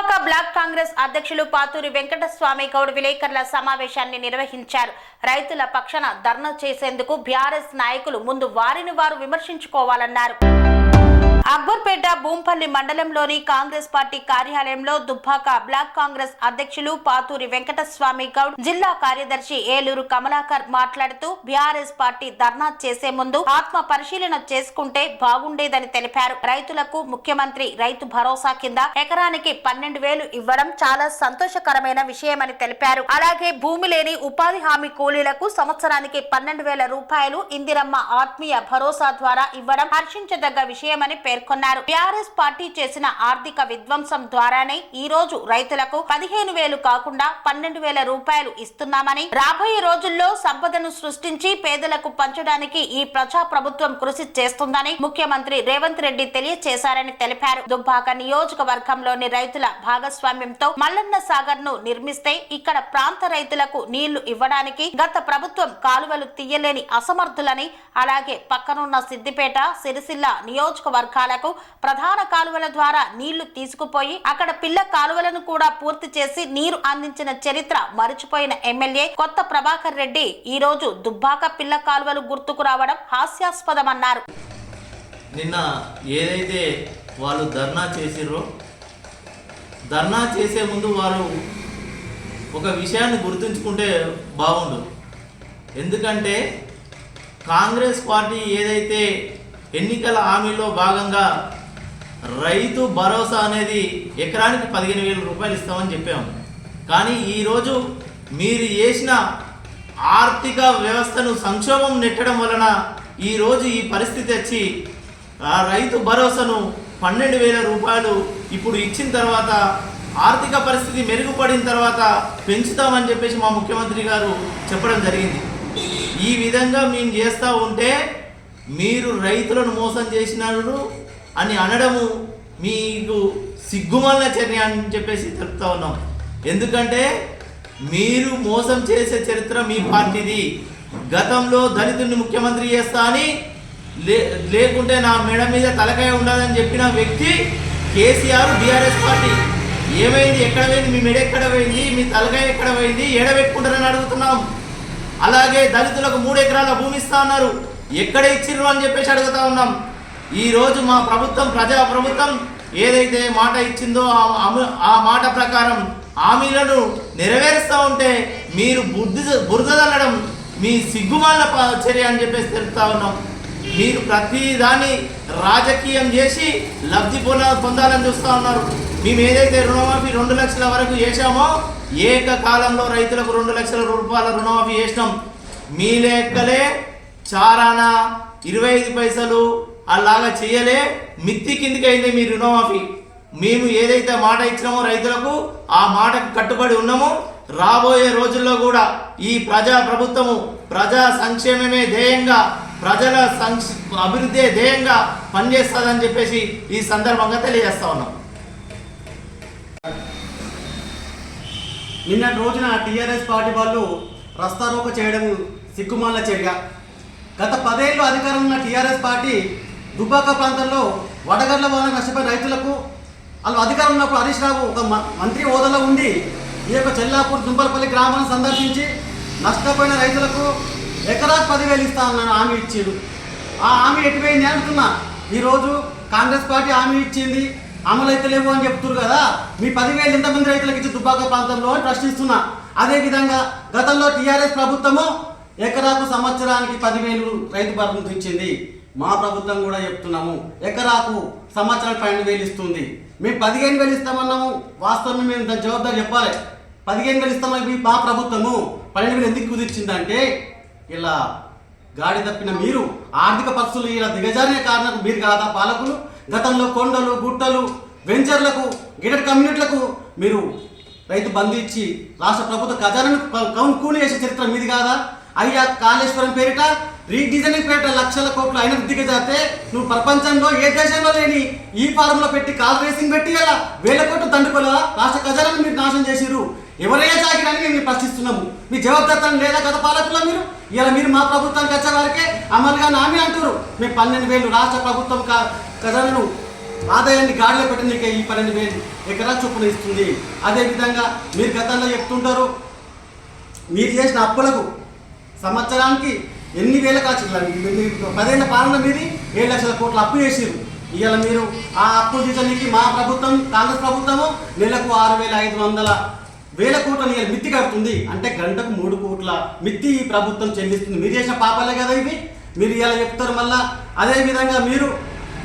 Dubbaka black Congress అధ్యక్షులు పాతూరి వెంకటస్వామి గౌడ్ విలేకరుల సమావేశాన్ని నిర్వహించారు. రైతుల పక్షాన ధర్నా చేసేందుకు బీఆర్ఎస్ నాయకులు ముందు వారిని వారు విమర్శించుకోవాలన్నారు. అక్బర్పేట భూంపల్లి మండలంలోని కాంగ్రెస్ పార్టీ కార్యాలయంలో దుబ్బాక బ్లాక్ కాంగ్రెస్ అధ్యక్షులు పాతూరి వెంకటస్వామి గౌడ్ జిల్లా కార్యదర్శి ఏలూరు కమలాకర్ మాట్లాడుతూ బీఆర్ఎస్ పార్టీ ధర్నా చేసే ముందు ఆత్మ పరిశీలన చేసుకుంటే బాగుండేదని తెలిపారు. రైతులకు ముఖ్యమంత్రి రైతు భరోసా కింద ఎకరానికి పన్నెండు వేలు ఇవ్వడం చాలా సంతోషకరమైన విషయమని తెలిపారు. అలాగే భూమి లేని ఉపాధి హామీ కూలీలకు సంవత్సరానికి పన్నెండు వేల రూపాయలు ఇందిరమ్మ ఆత్మీయ భరోసా ద్వారా ఇవ్వడం హర్షించదగ్గ విషయమని పేర్కొన్నారు. బీఆర్ఎస్ పార్టీ చేసిన ఆర్థిక విధ్వంసం ద్వారానే ఈ రోజు రైతులకు పదిహేను వేలు కాకుండా పన్నెండు వేల రూపాయలు ఇస్తున్నామని రాబోయే రోజుల్లో సంపదను సృష్టించి పేదలకు పంచడానికి ఈ ప్రజా ప్రభుత్వం కృషి చేస్తుందని ముఖ్యమంత్రి రేవంత్ రెడ్డి తెలియజేశారని తెలిపారు. దుబ్బాక నియోజకవర్గంలోని రైతుల భాగస్వామ్యంతో మల్లన్న సాగర్ను నిర్మిస్తే ఇక్కడ ప్రాంత రైతులకు నీళ్ళు ఇవ్వడానికి గత ప్రభుత్వం కాలువలు తీయలేని అసమర్థులని అలాగే పక్కనున్న సిద్దిపేట సిరిసిల్ల నియోజకవర్గాలకు ప్రధాన కాలువల ద్వారా నీళ్ళు తీసుకుపోయి అక్కడ పిల్ల కాలువలను కూడా పూర్తి చేసి నీరు అందించిన చరిత్ర మరిచిపోయిన ఎమ్మెల్యే కొత్త ప్రభాకర్ రెడ్డి ఈ రోజు దుబ్బాక పిల్ల కాలువలు గుర్తుకు రావడం హాస్యాస్పదమన్నారు. నిన్న ఏదైతే వాళ్ళు ధర్నా చేసిర్రో ధర్నా చేసే ముందు వారు ఒక విషయాన్ని గుర్తుంచుకుంటే బాగుండు. ఎందుకంటే కాంగ్రెస్ పార్టీ ఏదైతే ఎన్నికల హామీలో భాగంగా రైతు భరోసా అనేది ఎకరానికి పదిహేను వేల రూపాయలు ఇస్తామని చెప్పాము కానీ ఈరోజు మీరు చేసిన ఆర్థిక వ్యవస్థను సంక్షోభం నెట్టడం వలన ఈరోజు ఈ పరిస్థితి వచ్చి ఆ రైతు భరోసాను పన్నెండు వేల రూపాయలు ఇప్పుడు ఇచ్చిన తర్వాత ఆర్థిక పరిస్థితి మెరుగుపడిన తర్వాత పెంచుతామని చెప్పేసి మా ముఖ్యమంత్రి గారు చెప్పడం జరిగింది. ఈ విధంగా మేము చేస్తూ ఉంటే మీరు రైతులను మోసం చేసినారు అని అనడము మీకు సిగ్గుమాలిన చర్య అని చెప్పేసి తెలుపుతా ఉన్నాం. ఎందుకంటే మీరు మోసం చేసే చరిత్ర మీ పార్టీది. గతంలో దళితుడిని ముఖ్యమంత్రి చేస్తా అని లే లేకుంటే నా మెడ మీద తలకాయ ఉండదని చెప్పిన వ్యక్తి కేసీఆర్ బీఆర్ఎస్ పార్టీ. ఏమైంది? ఎక్కడ పోయింది? మీ మెడ ఎక్కడ పోయింది? మీ తలకాయ ఎక్కడ పోయింది? ఏడబెట్టుకుంటారని అడుగుతున్నాం. అలాగే దళితులకు మూడు ఎకరాల భూమి ఇస్తా అన్నారు. ఎక్కడ ఇచ్చిర్రు అని చెప్పేసి అడుగుతా ఉన్నాం. ఈరోజు మా ప్రభుత్వం ప్రజా ప్రభుత్వం ఏదైతే మాట ఇచ్చిందో ఆ- మాట ప్రకారం హామీలను నెరవేరుస్తూ ఉంటే మీరు బుద్ధి బురదలడం మీ సిగ్గుమాల చర్య అని చెప్పేసి తెలుపుతా ఉన్నాం. మీరు ప్రతిదాన్ని రాజకీయం చేసి లబ్ధి పొంద పొందాలని చూస్తూ ఉన్నారు. మేము ఏదైతే రుణమాఫీ రెండు లక్షల వరకు చేశామో ఏకకాలంలో రైతులకు రెండు లక్షల రూపాయల రుణమాఫీ చేసినాం. మీ లెక్కలే చారాన ఇరవై ఐదు పైసలు అలాగా చేయలే మిత్తి కిందికి అయింది మీ రుణమాఫీ. మేము ఏదైతే మాట ఇచ్చినామో రైతులకు ఆ మాటకు కట్టుబడి ఉన్నామో. రాబోయే రోజుల్లో కూడా ఈ ప్రజా ప్రభుత్వము ప్రజా సంక్షేమమే ధ్యేయంగా ప్రజల సంక్ష అభివృద్ధి ధ్యేయంగా పనిచేస్తుందని చెప్పేసి ఈ సందర్భంగా తెలియజేస్తా ఉన్నాం. నిన్నటి రోజున టీఆర్ఎస్ పార్టీ వాళ్ళు రస్తారోక చేయడం సిగ్గుమాల చర్య. గత పదేళ్ళు అధికారం ఉన్న టీఆర్ఎస్ పార్టీ దుబ్బాక ప్రాంతంలో వడగళ్ళ వల్ల నష్టపోయిన రైతులకు వాళ్ళు అధికారం ఉన్నప్పుడు హరీష్ రావు ఒక మ- మంత్రి హోదాలో ఉండి ఈ యొక్క చెల్లాపూర్ దుంపలపల్లి గ్రామాన్ని సందర్శించి నష్టపోయిన రైతులకు ఎకరాకు పదివేలు ఇస్తా అన్నాను హామీ ఇచ్చిండు. ఆ హామీ ఎటుపోయింది అంటున్నా ఈరోజు కాంగ్రెస్ పార్టీ హామీ ఇచ్చింది అమలు అయితే లేవు అని చెప్తున్నారు కదా మీ పదివేలు ఎంతమంది రైతులకు ఇచ్చి దుబ్బాక ప్రాంతంలో అని ప్రశ్నిస్తున్నా. అదేవిధంగా గతంలో టీఆర్ఎస్ ప్రభుత్వము ఎకరాకు సంవత్సరానికి పదివేలు రైతు భరోసా ఇచ్చింది. మా ప్రభుత్వం కూడా చెప్తున్నాము ఎకరాకు సంవత్సరానికి పన్నెండు వేలు ఇస్తుంది. మేము పదిహేను వేలు ఇస్తామన్నాము వాస్తవం మేము దాని జవాబుదారు చెప్పాలి. పదిహేను వేలు ఇస్తామని మా ప్రభుత్వము పన్నెండు వేలు ఎందుకు కుదిర్చిందంటే ఇలా గాడి తప్పిన మీరు ఆర్థిక పరిస్థితులు ఇలా దిగజారిన కారణం మీరు కాదా పాలకులు? గతంలో కొండలు గుట్టలు వెంచర్లకు గిడెడ్ కమ్యూనిటీలకు మీరు రైతు బంధు ఇచ్చి రాష్ట్ర ప్రభుత్వ ఖజానాను కౌన్ కూలి చేసే చరిత్ర మీది కాదా? అయ్యా కాళేశ్వరం పేరిట రీడిజైనింగ్ పేరిట లక్షల కోట్లు అయిన దిగజారితే నువ్వు ప్రపంచంలో ఏ దేశంలో లేని ఈ ఫారంలో పెట్టి కాల్ రేసింగ్ పెట్టి అలా వేల కోట్లు దండుకోలేదా రాష్ట్ర ఖజానాను మీరు నాశనం చేసిరు ఎవరైనా చాకిరని మేము ప్రశ్నిస్తున్నాము. మీ జవాబుదారితనం లేదా గత పాలకుల్లో మీరు? ఇలా మీరు మా ప్రభుత్వానికి వచ్చే వారికే అమలుగా నామి అంటారు మేము పన్నెండు వేలు రాష్ట్ర ప్రభుత్వం కా- ఖజానాను ఆదాయాన్ని గాడిలో పెట్టడానికి ఈ పన్నెండు వేలు ఎకరాల చొప్పున ఇస్తుంది. అదేవిధంగా మీరు గతంలో చెప్తుంటారు మీరు చేసిన అప్పులకు సంవత్సరానికి ఎన్ని వేల కాచి పదేళ్ళ పాలన మీది ఏడు లక్షల కోట్ల అప్పు చేసిరు ఇవాళ మీరు ఆ అప్పులు తీసడానికి మా ప్రభుత్వం కాంగ్రెస్ ప్రభుత్వము నెలకు ఆరు వేల ఐదు వందల వేల కోట్ల ఇవాళ మిత్తి కడుతుంది. అంటే గంటకు మూడు కోట్ల మిత్తి ఈ ప్రభుత్వం చెల్లిస్తుంది. మీరు చేసిన పాపాలే కదా ఇవి? మీరు ఇలా చెప్తారు మళ్ళా. అదేవిధంగా మీరు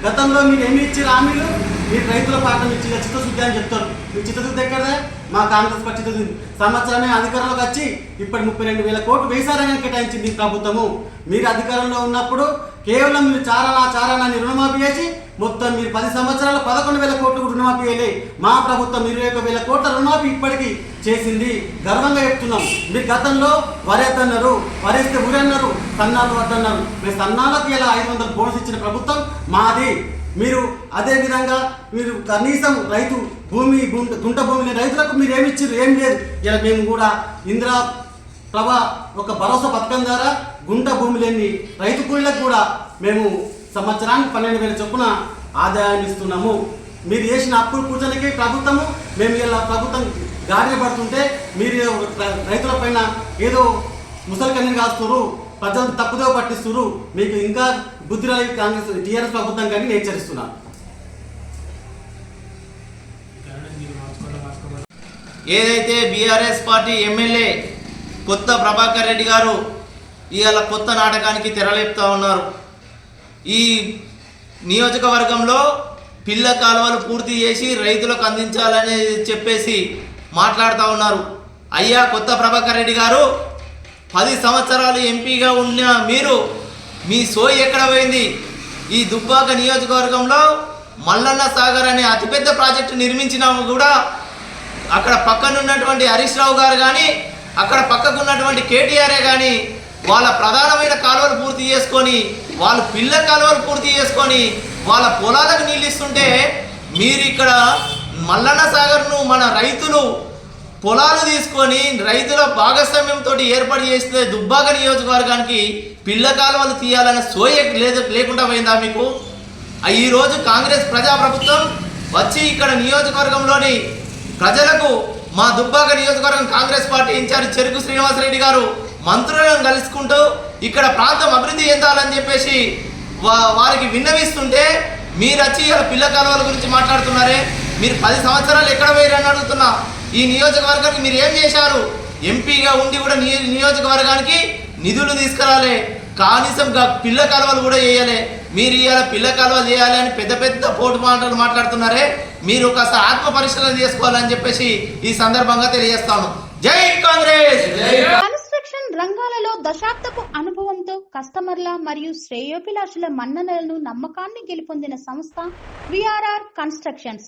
గతంలో మీరు ఏమి ఇచ్చారు హామీలు? మీరు రైతుల పాఠం ఇచ్చి చిత్తశుద్ధి అని చెప్తారు. మీ చిత్తశుద్ధి ఎక్కడదే? మా కాంగ్రెస్ పార్టీ చిత్తశుద్ధి. సంవత్సరమే అధికారంలోకి వచ్చి ఇప్పటి ముప్పై రెండు వేల కోట్లు వేసారని కేటాయించింది ప్రభుత్వము. మీరు అధికారంలో ఉన్నప్పుడు కేవలం మీరు చారానా చారానాన్ని రుణమాఫీ చేసి మొత్తం మీరు పది సంవత్సరాలు పదకొండు వేల కోట్లు రుణమాఫీ వేయలే మా ప్రభుత్వం ఇరవై ఒక వేల కోట్ల రుణమాఫీ ఇప్పటికీ చేసింది. గర్వంగా చెప్తున్నాం. మీరు గతంలో వరేద్దన్నారు వరేస్తే ఊరన్నారు సన్నాలు వద్దన్నారు. మీరు సన్నాలకు ఇలా ఐదు వందల బోనస్ ఇచ్చిన ప్రభుత్వం మాది. మీరు అదే విధంగా మీరు కనీసం రైతు భూమి గుంట గుంట భూమిని రైతులకు మీరు ఏమి ఇచ్చారు ఏం లేదు. ఇలా మేము కూడా ఇందిరా ప్రభ ఒక భరోసా పథకం ద్వారా గుంట భూమి లేని రైతు కూలీలకు కూడా మేము సంవత్సరానికి పన్నెండు వేల చొప్పున ఆదాయాన్ని ఇస్తున్నాము. మీరు చేసిన అప్పులు కూర్చొనికి ప్రభుత్వము మేము ఇలా ప్రభుత్వం గాడిన పడుతుంటే మీరు రైతుల పైన ఏదో ముసలి కన్నీరు కాస్తున్నారు ప్రజలను తప్పుదో పట్టిస్తున్నారు. మీకు ఇంకా బుద్ధి కాంగ్రెస్ టీఆర్ఎస్ ప్రభుత్వం కానీ నేను ఏదైతే బీఆర్ఎస్ పార్టీ ఎమ్మెల్యే కొత్త ప్రభాకర్ రెడ్డి గారు ఇవాళ కొత్త నాటకానికి తెరలేపుతా ఉన్నారు. ఈ నియోజకవర్గంలో పిల్ల కాలువలు పూర్తి చేసి రైతులకు అందించాలని చెప్పేసి మాట్లాడుతూ ఉన్నారు. అయ్యా కొత్త ప్రభాకర్ రెడ్డి గారు పది సంవత్సరాలు ఎంపీగా ఉన్న మీరు మీ సోయి ఎక్కడ పోయింది? ఈ దుబ్బాక నియోజకవర్గంలో మల్లన్న సాగర్ అనే అతిపెద్ద ప్రాజెక్టు నిర్మించినాము కూడా. అక్కడ పక్కనున్నటువంటి హరీష్ రావు గారు కానీ అక్కడ పక్కకున్నటువంటి కేటీఆర్ఏ కానీ వాళ్ళ ప్రధానమైన కాలువలు పూర్తి చేసుకొని వాళ్ళ పిల్ల కాలువలు పూర్తి చేసుకొని వాళ్ళ పొలాలకు నీళ్ళు ఇస్తుంటే మీరు ఇక్కడ మల్లన్న సాగర్ను మన రైతులు పొలాలు తీసుకొని రైతుల భాగస్వామ్యంతో ఏర్పాటు చేస్తే దుబ్బాక నియోజకవర్గానికి పిల్ల కాలువలు తీయాలన్న సోయ లేదు లేకుండా పోయిందా మీకు? ఈరోజు కాంగ్రెస్ ప్రజాప్రభుత్వం వచ్చి ఇక్కడ నియోజకవర్గంలోని ప్రజలకు మా దుబ్బాక నియోజకవర్గం కాంగ్రెస్ పార్టీ ఇన్ఛార్జ్ చెరుకు శ్రీనివాసరెడ్డి గారు మంత్రులను కలుసుకుంటూ ఇక్కడ ప్రాంతం అభివృద్ధి చెందాలని చెప్పేసి వారికి విన్నవిస్తుంటే మీరు వచ్చి ఇలా పిల్ల కాలువల గురించి మాట్లాడుతున్నారే? మీరు పది సంవత్సరాలు ఎక్కడ వేయరని అడుగుతున్నా. ఈ నియోజకవర్గానికి మీరు ఏం చేశారు? ఎంపీగా ఉండి కూడా నియో నియోజకవర్గానికి నిధులు తీసుకురాలే. కనీసం పిల్ల కాలువలు కూడా వేయాలి. మీరు ఇవాళ పిల్ల కాలువలు చేయాలి అని పెద్ద పెద్ద పోటు మాటలు మాట్లాడుతున్నారే. మీరు ఒకసారి ఆత్మ పరిశీలన చేసుకోవాలని చెప్పేసి ఈ సందర్భంగా తెలియజేస్తాను. జై కాంగ్రెస్! కన్స్ట్రక్షన్ రంగాలలో దశాబ్దపు అనుభవంతో కస్టమర్ల మరియు శ్రేయోభిలాషుల మన్ననలను నమ్మకాన్ని గెలుపొందిన సంస్థ VRR constructions.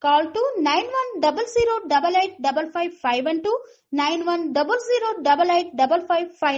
Call to 91008855 and five.